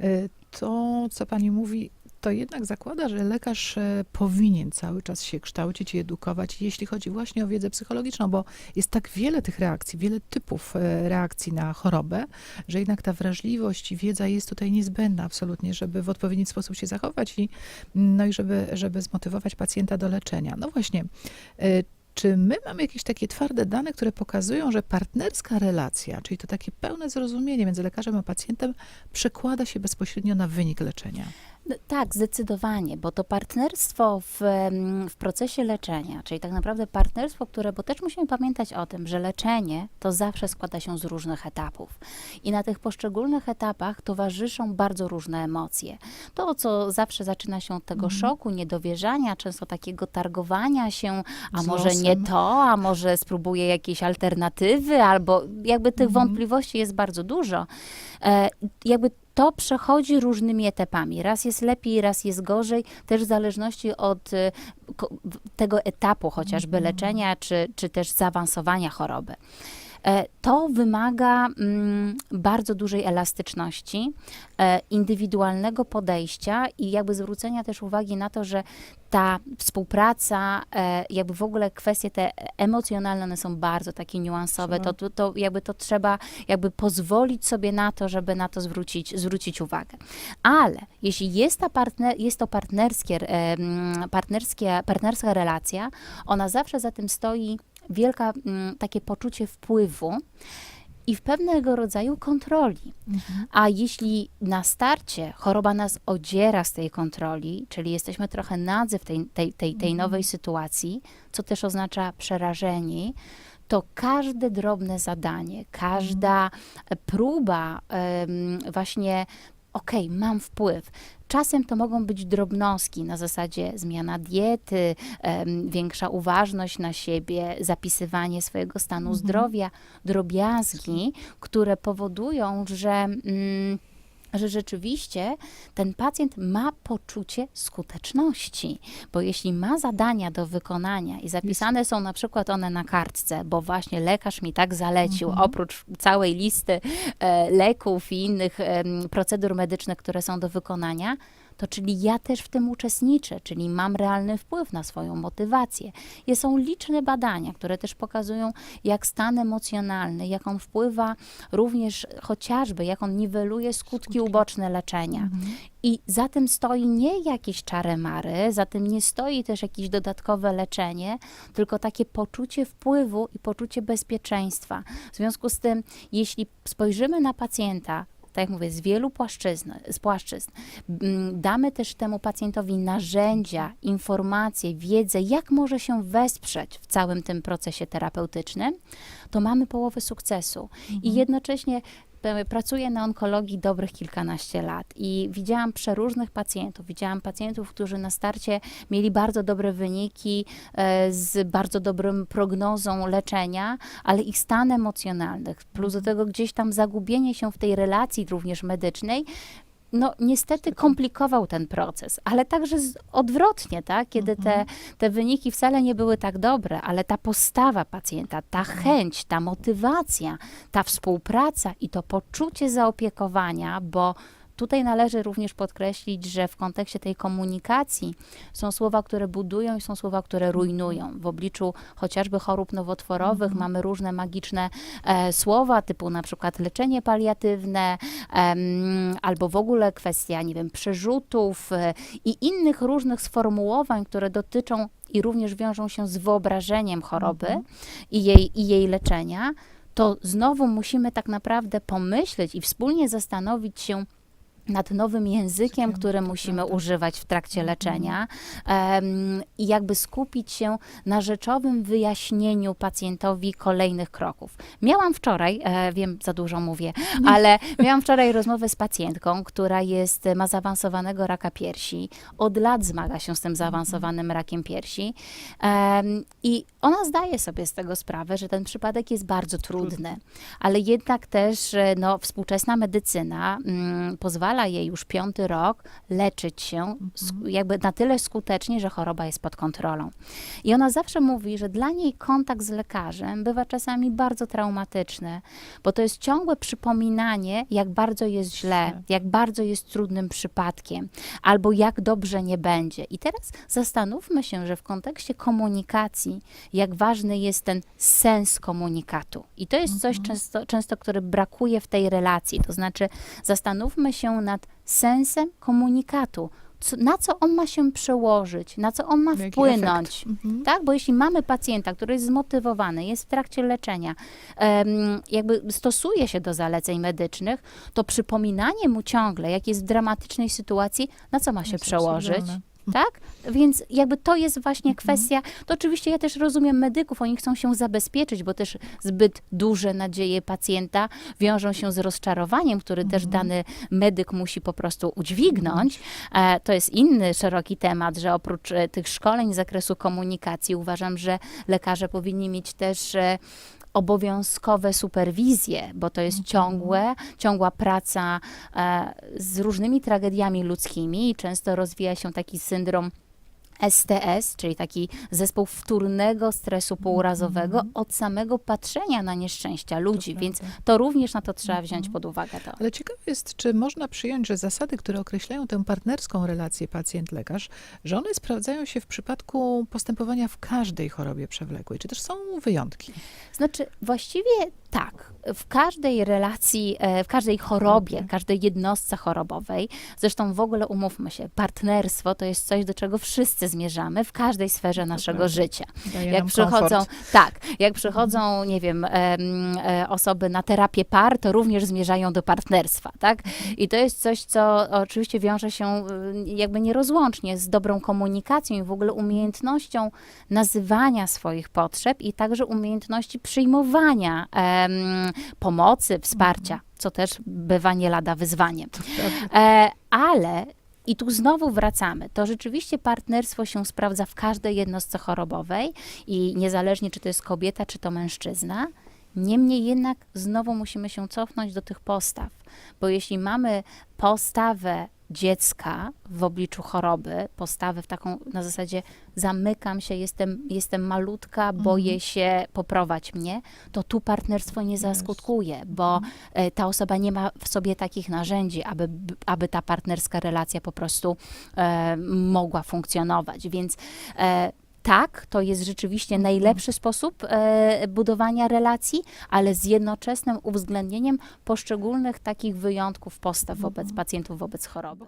Y, To, co pani mówi, to jednak zakłada, że lekarz e, powinien cały czas się kształcić i edukować, jeśli chodzi właśnie o wiedzę psychologiczną, bo jest tak wiele tych reakcji, wiele typów e, reakcji na chorobę, że jednak ta wrażliwość i wiedza jest tutaj niezbędna absolutnie, żeby w odpowiedni sposób się zachować i, no i żeby, żeby zmotywować pacjenta do leczenia. No właśnie, e, czy my mamy jakieś takie twarde dane, które pokazują, że partnerska relacja, czyli to takie pełne zrozumienie między lekarzem a pacjentem, przekłada się bezpośrednio na wynik leczenia? Tak, zdecydowanie, bo to partnerstwo w, w procesie leczenia, czyli tak naprawdę partnerstwo, które, bo też musimy pamiętać o tym, że leczenie to zawsze składa się z różnych etapów. I na tych poszczególnych etapach towarzyszą bardzo różne emocje. To, co zawsze zaczyna się od tego Mhm. szoku, niedowierzania, często takiego targowania się, a Z może nie losem. to, a może spróbuję jakieś alternatywy, albo jakby tych Mhm. wątpliwości jest bardzo dużo. E, jakby to przechodzi różnymi etapami. Raz jest lepiej, raz jest gorzej, też w zależności od w- tego etapu chociażby Mhm. leczenia, czy, czy też zaawansowania choroby. E, To wymaga mm, bardzo dużej elastyczności, e, indywidualnego podejścia i jakby zwrócenia też uwagi na to, że ta współpraca, e, jakby w ogóle kwestie te emocjonalne, one są bardzo takie niuansowe, to, to, to jakby to trzeba jakby pozwolić sobie na to, żeby na to zwrócić, zwrócić uwagę. Ale jeśli jest, ta partner, jest to partnerskie, em, partnerskie, partnerska relacja, ona zawsze za tym stoi wielka mm, takie poczucie wpływu i w pewnego rodzaju kontroli. A jeśli na starcie choroba nas odziera z tej kontroli, czyli jesteśmy trochę nadzy w tej, tej, tej, tej nowej sytuacji, co też oznacza przerażeni, to każde drobne zadanie, każda e, próba em, właśnie, okej, mam wpływ. Czasem to mogą być drobnostki na zasadzie zmiana diety, em, większa uważność na siebie, zapisywanie swojego stanu Mhm. zdrowia, drobiazgi, które powodują, że. Mm, że rzeczywiście ten pacjent ma poczucie skuteczności, bo jeśli ma zadania do wykonania i zapisane są na przykład one na kartce, bo właśnie lekarz mi tak zalecił, Mhm. oprócz całej listy e, leków i innych em, procedur medycznych, które są do wykonania, to czyli ja też w tym uczestniczę, czyli mam realny wpływ na swoją motywację. I są liczne badania, które też pokazują, jak stan emocjonalny, jak on wpływa również chociażby, jak on niweluje skutki, Skutki. uboczne leczenia. Mhm. I za tym stoi nie jakieś czary-mary, za tym nie stoi też jakieś dodatkowe leczenie, tylko takie poczucie wpływu i poczucie bezpieczeństwa. W związku z tym, jeśli spojrzymy na pacjenta, tak jak mówię, z wielu płaszczyzn, z płaszczyzn, mm, damy też temu pacjentowi narzędzia, informacje, wiedzę, jak może się wesprzeć w całym tym procesie terapeutycznym, to mamy połowę sukcesu. I jednocześnie pracuję na onkologii dobrych kilkanaście lat i widziałam przeróżnych pacjentów. Widziałam pacjentów, którzy na starcie mieli bardzo dobre wyniki e, z bardzo dobrą prognozą leczenia, ale ich stan emocjonalny, plus do tego gdzieś tam zagubienie się w tej relacji również medycznej, no niestety komplikował ten proces, ale także z, odwrotnie, tak? kiedy te, te wyniki wcale nie były tak dobre, ale ta postawa pacjenta, ta chęć, ta motywacja, ta współpraca i to poczucie zaopiekowania, bo Tutaj należy również podkreślić, że w kontekście tej komunikacji są słowa, które budują i są słowa, które rujnują. W obliczu chociażby chorób nowotworowych mamy różne magiczne e, słowa, typu na przykład leczenie paliatywne, em, albo w ogóle kwestia, nie wiem, przerzutów e, i innych różnych sformułowań, które dotyczą i również wiążą się z wyobrażeniem choroby i, jej, i jej leczenia, to znowu musimy tak naprawdę pomyśleć i wspólnie zastanowić się, nad nowym językiem, który musimy używać w trakcie Mhm. leczenia. Em, i jakby skupić się na rzeczowym wyjaśnieniu pacjentowi kolejnych kroków. Miałam wczoraj, e, wiem, za dużo mówię, ale miałam wczoraj rozmowę z pacjentką, która jest, ma zaawansowanego raka piersi. Od lat zmaga się z tym zaawansowanym rakiem piersi. Em, i ona zdaje sobie z tego sprawę, że ten przypadek jest bardzo trudny, ale jednak też e, no, współczesna medycyna mm, pozwala pozwala jej już piąty rok leczyć się sk- jakby na tyle skutecznie, że choroba jest pod kontrolą. I ona zawsze mówi, że dla niej kontakt z lekarzem bywa czasami bardzo traumatyczny, bo to jest ciągłe przypominanie, jak bardzo jest źle, Źle. jak bardzo jest trudnym przypadkiem, albo jak dobrze nie będzie. I teraz zastanówmy się, że w kontekście komunikacji, jak ważny jest ten sens komunikatu. I to jest coś często, często, które brakuje w tej relacji. To znaczy, zastanówmy się nad sensem komunikatu. Co, na co on ma się przełożyć, na co on ma Jaki wpłynąć. Mhm. Tak, bo jeśli mamy pacjenta, który jest zmotywowany, jest w trakcie leczenia, em, jakby stosuje się do zaleceń medycznych, to przypominanie mu ciągle, jak jest w dramatycznej sytuacji, na co ma się przełożyć. Tak? Więc jakby to jest właśnie kwestia, to oczywiście ja też rozumiem medyków, oni chcą się zabezpieczyć, bo też zbyt duże nadzieje pacjenta wiążą się z rozczarowaniem, który też dany medyk musi po prostu udźwignąć. E, to jest inny szeroki temat, że oprócz e, tych szkoleń z zakresu komunikacji uważam, że lekarze powinni mieć też e, obowiązkowe superwizje, bo to jest ciągłe, ciągła praca z różnymi tragediami ludzkimi i często rozwija się taki syndrom STS, czyli taki zespół wtórnego stresu pourazowego od samego patrzenia na nieszczęścia ludzi, prawda. więc to również na to trzeba wziąć pod uwagę. To. Ale ciekawe jest, czy można przyjąć, że zasady, które określają tę partnerską relację pacjent-lekarz, że one sprawdzają się w przypadku postępowania w każdej chorobie przewlekłej, czy też są wyjątki? Znaczy, właściwie tak. W każdej relacji, e, w każdej chorobie, Okej. każdej jednostce chorobowej, zresztą w ogóle umówmy się, partnerstwo to jest coś, do czego wszyscy zmierzamy w każdej sferze naszego życia. Daje Jak przychodzą, komfort. tak, jak przychodzą, nie wiem, em, e, osoby na terapię par, to również zmierzają do partnerstwa, tak? I to jest coś, co oczywiście wiąże się y, jakby nierozłącznie z dobrą komunikacją i w ogóle umiejętnością nazywania swoich potrzeb i także umiejętności przyjmowania em, pomocy, wsparcia, co też bywa nie lada wyzwaniem. E, ale i tu znowu wracamy. To rzeczywiście partnerstwo się sprawdza w każdej jednostce chorobowej i niezależnie, czy to jest kobieta, czy to mężczyzna. Niemniej jednak znowu musimy się cofnąć do tych postaw, bo jeśli mamy postawę dziecka w obliczu choroby, postawę w taką na zasadzie zamykam się, jestem, jestem malutka, boję się, poprowadź mnie, to tu partnerstwo nie zaskutkuje, bo e, ta osoba nie ma w sobie takich narzędzi, aby, aby ta partnerska relacja po prostu e, mogła funkcjonować. Więc e, tak, to jest rzeczywiście najlepszy sposób e, budowania relacji, ale z jednoczesnym uwzględnieniem poszczególnych takich wyjątków postaw wobec pacjentów, wobec choroby.